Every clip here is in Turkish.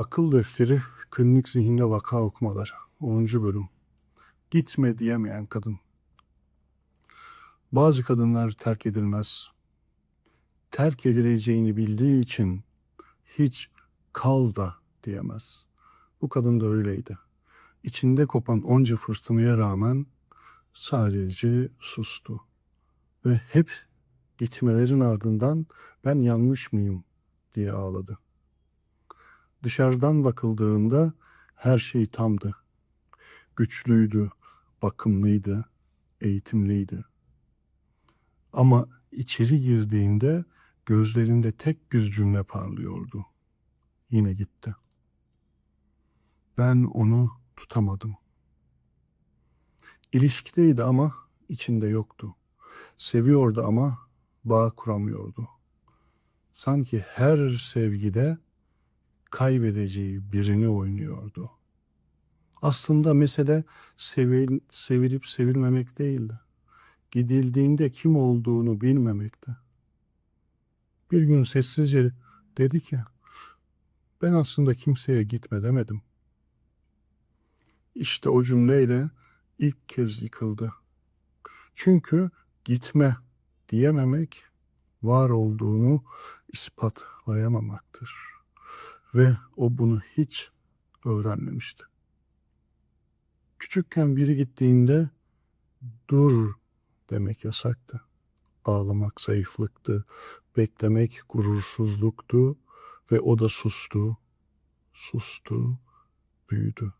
Akıl Defteri Klinik Zihinde Vaka Okumaları 10. Bölüm Gitme diyemeyen kadın Bazı kadınlar terk edilmez. Terk edileceğini bildiği için hiç kal da diyemez. Bu kadın da öyleydi. İçinde kopan onca fırtınaya rağmen sadece sustu. Ve hep gitmelerin ardından ben yanlış mıyım diye ağladı. Dışarıdan bakıldığında her şey tamdı. Güçlüydü, bakımlıydı, eğitimliydi. Ama içeri girdiğinde gözlerinde tek bir cümle parlıyordu. Yine gitti. Ben onu tutamadım. İlişkideydi ama içinde yoktu. Seviyordu ama bağ kuramıyordu. Sanki her sevgide kaybedeceği birini oynuyordu. Aslında mesele sevil, sevilip sevilmemek değildi. Gidildiğinde kim olduğunu bilmemekti. Bir gün sessizce dedi ki, ben aslında kimseye gitme demedim. İşte o cümleyle ilk kez yıkıldı. Çünkü gitme diyememek var olduğunu ispatlayamamaktır. Ve o bunu hiç öğrenmemişti. Küçükken biri gittiğinde dur demek yasaktı. Ağlamak zayıflıktı, beklemek gurursuzluktu ve o da sustu, sustu, büyüdü.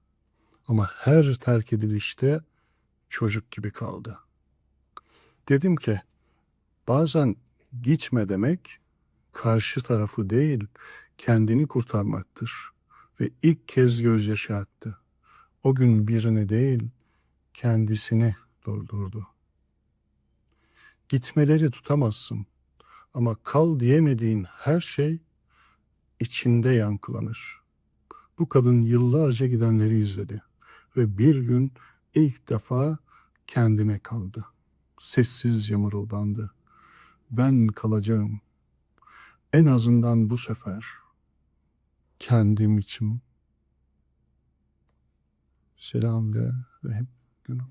Ama her terk edilişte çocuk gibi kaldı. Dedim ki bazen gitme demek karşı tarafı değil kendini kurtarmaktır. Ve ilk kez gözyaşı aktı. O gün birini değil kendisini durdurdu. Gitmeleri tutamazsın ama kal diyemediğin her şey içinde yankılanır. Bu kadın yıllarca gidenleri izledi ve bir gün ilk defa kendine kaldı. Sessizce mırıldandı. Ben kalacağım. En azından bu sefer kendim için selam de ve hep günüm.